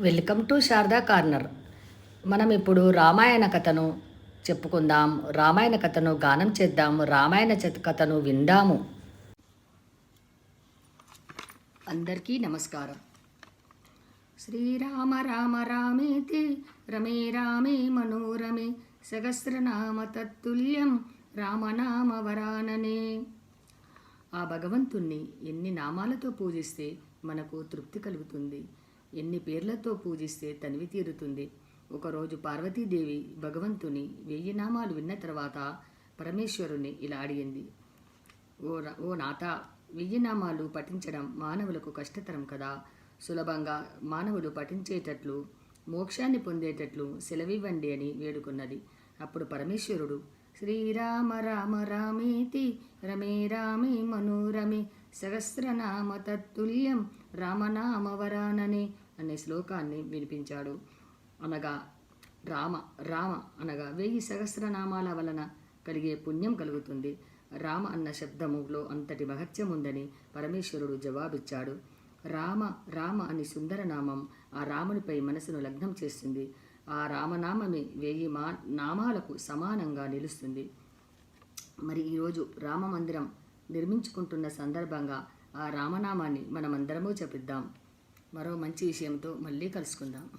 Welcome to Sharada corner. మనం ఇప్పుడు రామాయణ కథను చెప్పుకుందాం రామాయణ కథను గానం చేద్దాం రామాయణ చ- కథను విందాము. అందరికీ నమస్కారం. శ్రీరామ రామ రామేతి రమే రామే మనోరమే సహస్రనామ తత్తుల్యం రామనామ వరాననే. ఆ భగవంతుణ్ణి ఎన్ని నామాలతో పూజిస్తే మనకు తృప్తి కలుగుతుంది? ఎన్ని పేర్లతో పూజిస్తే తనివి తీరుతుంది. ఒకరోజు పార్వతీదేవి భగవంతుని వెయ్యి నామాలు విన్న తర్వాత పరమేశ్వరుని ఇలా అడిగింది. ఓ ఓ నాథ వెయ్యి నామాలు పఠించడం మానవులకు కష్టతరం కదా. సులభంగా మానవుడు పఠించేటట్లు మోక్షాన్ని పొందేటట్లు సెలవివ్వండి అని వేడుకున్నది. అప్పుడు పరమేశ్వరుడు శ్రీరామ రామ రామేతి రమే రామే మనోరమే సహస్రనామ తత్తుల్యం రామనామవరాననే అనే శ్లోకాన్ని వినిపించాడు. అనగా రామ రామ అనగా వెయ్యి సహస్రనామాల వలన కలిగే పుణ్యం కలుగుతుంది. రామ అన్న శబ్దములో అంతటి మహత్యం ఉందని పరమేశ్వరుడు జవాబిచ్చాడు. రామ రామ అని సుందరనామం ఆ రామునిపై మనసును లగ్నం చేస్తుంది. ఆ రామనామమే వెయ్యి మా నామాలకు సమానంగా నిలుస్తుంది. మరి ఈరోజు రామ మందిరం నిర్మించుకుంటున్న సందర్భంగా ఆ రామనామాన్ని మనమందరము జపిద్దాం. మరో మంచి విషయంతో మళ్ళీ కలుసుకుందాం.